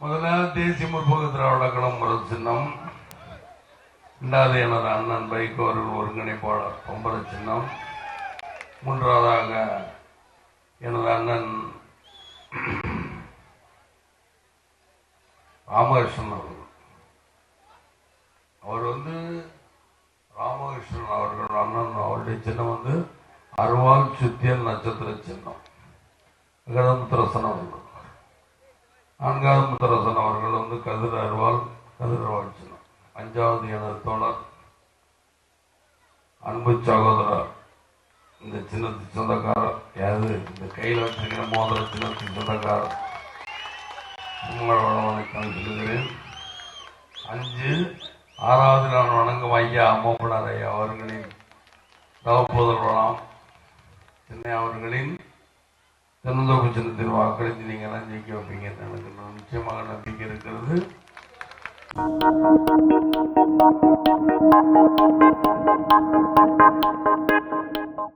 முதல்ல தேசிய முற்போக்கு திராவிட கழகம் சின்னம். இரண்டாவது எனது அண்ணன் பைக் அவர்கள் ஒருங்கிணைப்பாளர் பொம்பர சின்னம். மூன்றாவதாக எனது அண்ணன் ராமகிருஷ்ணன் அவர்கள். அவர் வந்து ராமகிருஷ்ணன் அவர்கள் அண்ணன் அவருடைய சின்னம் வந்து அருவாள் சுத்தியல் நட்சத்திர சின்னம். கதமுத்திரசன் அவர்கள். நான்காவது முத்தரசன் அவர்கள் வந்து கதிர் அருவாள் கதிர் அருவாள் சின்னம் அஞ்சாவது எனது தோழர் அன்பு சகோதரர். இந்த சின்னத்து சொந்தக்காரர் யாரு? இந்த கையில் வச்சிருக்கிற மோதிர சின்னத்து சொந்தக்காரர். உங்கள் வணக்கம் சொல்லுகிறேன் அஞ்சு ஆறாவது நான் வணங்கும் ஐயா அம்மப்படார் ஐயா அவர்களின் தவப்புதல்வலாம் சென்னை அவர்களின் திருலோகச்சனத்தில் வாக்களித்து நீங்கள் எல்லாம் ஜெயிக்க வைப்பீங்க எனக்கு நிச்சயமாக நம்பிக்கை இருக்கிறது